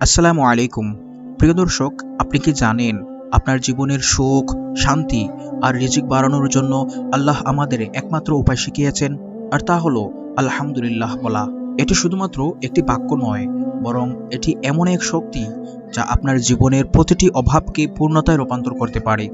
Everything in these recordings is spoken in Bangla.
আসসালামু আলাইকুম। প্রিয় দর্শক, আপনি কি জানেন, আপনার জীবনের সুখ, শান্তি আর রিজিক বাড়ানোর জন্য আল্লাহ আমাদের একমাত্র উপায় শিখিয়েছেন, আর তা হলো আলহামদুলিল্লাহ বলা। এটি শুধুমাত্র একটি বাক্য নয়, বরং এটি এমন এক শক্তি যা আপনার জীবনের প্রতিটি অভাবকে পূর্ণতায় রূপান্তর করতে পারে।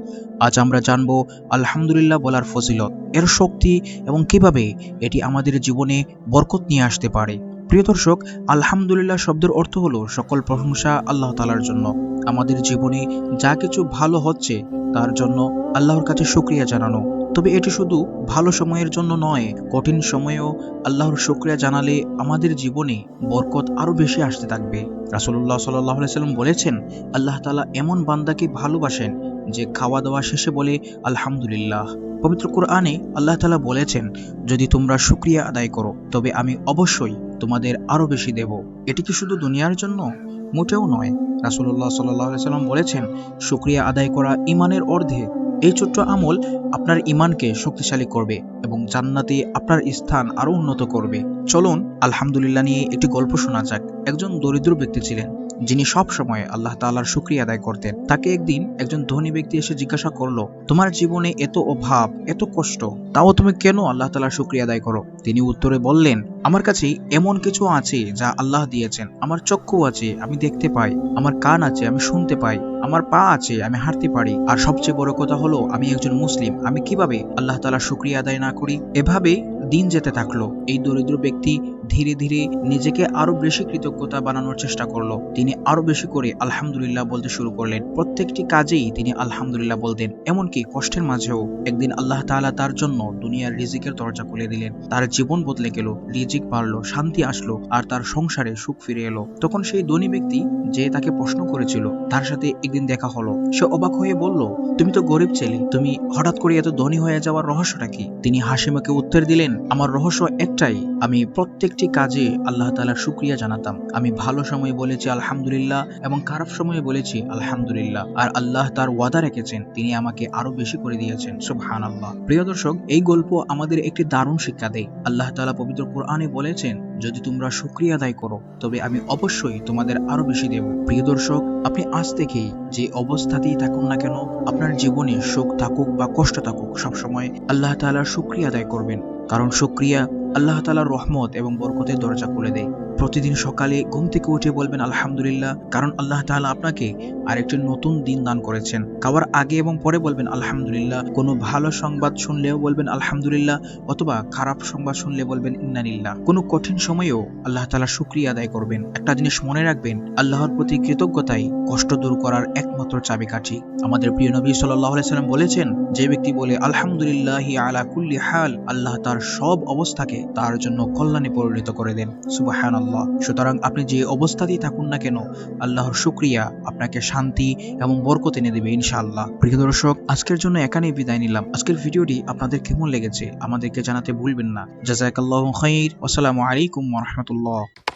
আজ আমরা জানব আলহামদুলিল্লাহ বলার ফজিলত, এর শক্তি এবং কীভাবে এটি আমাদের জীবনে বরকত নিয়ে আসতে পারে। প্রিয় দর্শক, আলহামদুলিল্লাহ শব্দের অর্থ হলো সকল প্রশংসা আল্লাহ তালার জন্য। আমাদের জীবনে যা কিছু ভালো হচ্ছে, তার জন্য আল্লাহর কাছে শুক্রিয়া জানানো। তবে এটি শুধু ভালো সময়ের জন্য নয়, কঠিন সময়েও আল্লাহর শুক্রিয়া জানালে আমাদের জীবনে বরকত আরও বেশি আসতে থাকবে। রাসুল্লাহ সাল্লাহ সাল্লাম বলেছেন, আল্লাহ তালা এমন বান্দাকে ভালোবাসেন যে খাওয়া দাওয়া শেষে বলে, আলহামদুলিল্লাহ। পবিত্র কোরআনে আল্লাহ তালা বলেছেন, যদি তোমরা শুক্রিয়া আদায় করো, তবে আমি অবশ্যই তোমাদের আরও বেশি দেব। এটি কি শুধু দুনিয়ার জন্য? মোটেও নয়। রাসুল্লাহ সাল্লাহ সাল্লাম বলেছেন, শুক্রিয়া আদায় করা ইমানের অর্ধে এই ছোট্ট আমল আপনার ইমানকে শক্তিশালী করবে এবং জান্নাতে আপনার স্থান আরও উন্নত করবে। চলুন, আলহামদুলিল্লাহ নিয়ে একটি গল্প শোনা যাক। একজন দরিদ্র ব্যক্তি ছিলেন। যিনি সব সময় আল্লাহ তাআলার শুক্রিয়া আদায় করতেন, তাকে একদিন একজন ধনী ব্যক্তি এসে জিজ্ঞাসা করল, তোমার জীবনে এত অভাব, এত কষ্ট, তাও তুমি কেন আল্লাহ তাআলার শুক্রিয়া আদায় করো? তিনি উত্তরে বললেন, আমার কাছে এমন কিছু আছে যা আল্লাহ দিয়েছেন, আমার চক্ষু আছে, আমি দেখতে পাই, আমার কান আছে, আমি শুনতে পাই, আমার পা আছে, আমি হাঁটতে পারি, আর সবচেয়ে বড় কথা হলো, আমি একজন মুসলিম, আমি কীভাবে আল্লাহ তাআলার শুক্রিয়া আদায় না করি? এভাবে দিন যেতে থাকল। এই দরিদ্র ব্যক্তি ধীরে ধীরে নিজেকে আরও বেশি কৃতজ্ঞতা বানানোর চেষ্টা করল। তিনি আরও বেশি করে আলহামদুলিল্লাহ বলতে শুরু করলেন। প্রত্যেকটি কাজেই তিনি আলহামদুলিল্লাহ বলতেন, এমনকি কষ্টের মাঝেও একদিন আল্লাহ তাআলা তার জন্য দুনিয়ার রিজিকের দরজা খুলে দিলেন। তার জীবন বদলে গেল, রিজিক বাড়লো, শান্তি আসলো, আর তার সংসারে সুখ ফিরে এলো। তখন সেই ধনী ব্যক্তি যে তাকে প্রশ্ন করেছিল, তার সাথে একদিন দেখা হলো। সে অবাক হয়ে বলল, তুমি তো গরিব ছেলে, তুমি হঠাৎ করে এত ধনী হয়ে যাওয়ার রহস্যটা কি? তিনি হাসিমাকে উত্তর দিলেন, আমার রহস্য একটাই, আমি প্রত্যেকটি কাজে আল্লাহ তালার শুক্রিয়া জানাতাম। আমি ভালো সময়ে বলেছি আলহামদুলিল্লাহ এবং খারাপ সময়ে বলেছি আলহামদুলিল্লাহ। আর আল্লাহ তার ওয়াদা রেখেছেন, তিনি আমাকে আরও বেশি করে দিয়েছেন সুবহান আল্লাহ প্রিয় দর্শক, এই গল্প আমাদের একটি দারুণ শিক্ষা দেয়। আল্লাহ তালা পবিত্র কোরআনে বলেছেন যদি তোমরা সুক্রিয়া আদায় করো, তবে আমি অবশ্যই তোমাদের আরও বেশি দেব। প্রিয় দর্শক, আপনি আজ থেকেই যে অবস্থাতেই থাকুন না কেন, আপনার জীবনে সুখ থাকুক বা কষ্ট থাকুক, সবসময় আল্লাহ তাআলার সুক্রিয়া আদায় করবেন। কারণ সুক্রিয়া আল্লাহ তালার রহমত এবং বরকতের দরজা খুলে দেয়। প্রতিদিন সকালে ঘুম থেকে উঠে বলবেন, আলহামদুলিল্লাহ। কারণ আল্লাহ তাআলা আপনাকে আরেকটি নতুন দিন দান করেছেন। খাওয়ার আগে এবং পরে বলবেন, আলহামদুলিল্লাহ। কোনো ভালো সংবাদ শুনলেও বলবেন, আলহামদুলিল্লাহ। অথবা খারাপ সংবাদ শুনলে বলবেন ইন্নানিল্লাহ কোনো কঠিন সময়েও আল্লাহ তালা শুক্রিয়া আদায় করবেন। একটা জিনিস মনে রাখবেন, আল্লাহর প্রতি কৃতজ্ঞতাই কষ্ট দূর করার একমাত্র চাবিকাঠি। আমাদের প্রিয় নবী আলাইহি সাল্লাম বলেছেন, যে ব্যক্তি বলে, আলহামদুলিল্লাহি আলা কুল্লি হাল, আল্লাহ তার সব অবস্থাকে তার জন্য কল্যাণে পরিণত করে দেন। সুবহানাল্লাহ সুতরাং আপনি যে অবস্থাতেই থাকুন না কেন, আল্লাহর শুক্রিয়া, আপনাকে শান্তি এবং বরকত এনে দেবে ইনশাআল্লাহ। প্রিয় দর্শক, আজকের জন্য এখানেই বিদায় নিলাম। আজকের ভিডিওটি আপনাদের কেমন লেগেছে আমাদেরকে জানাতে ভুলবেন না। জাজাকাল্লাহ খাইর। আসসালামু আলাইকুম রাহমাতুল্লাহ।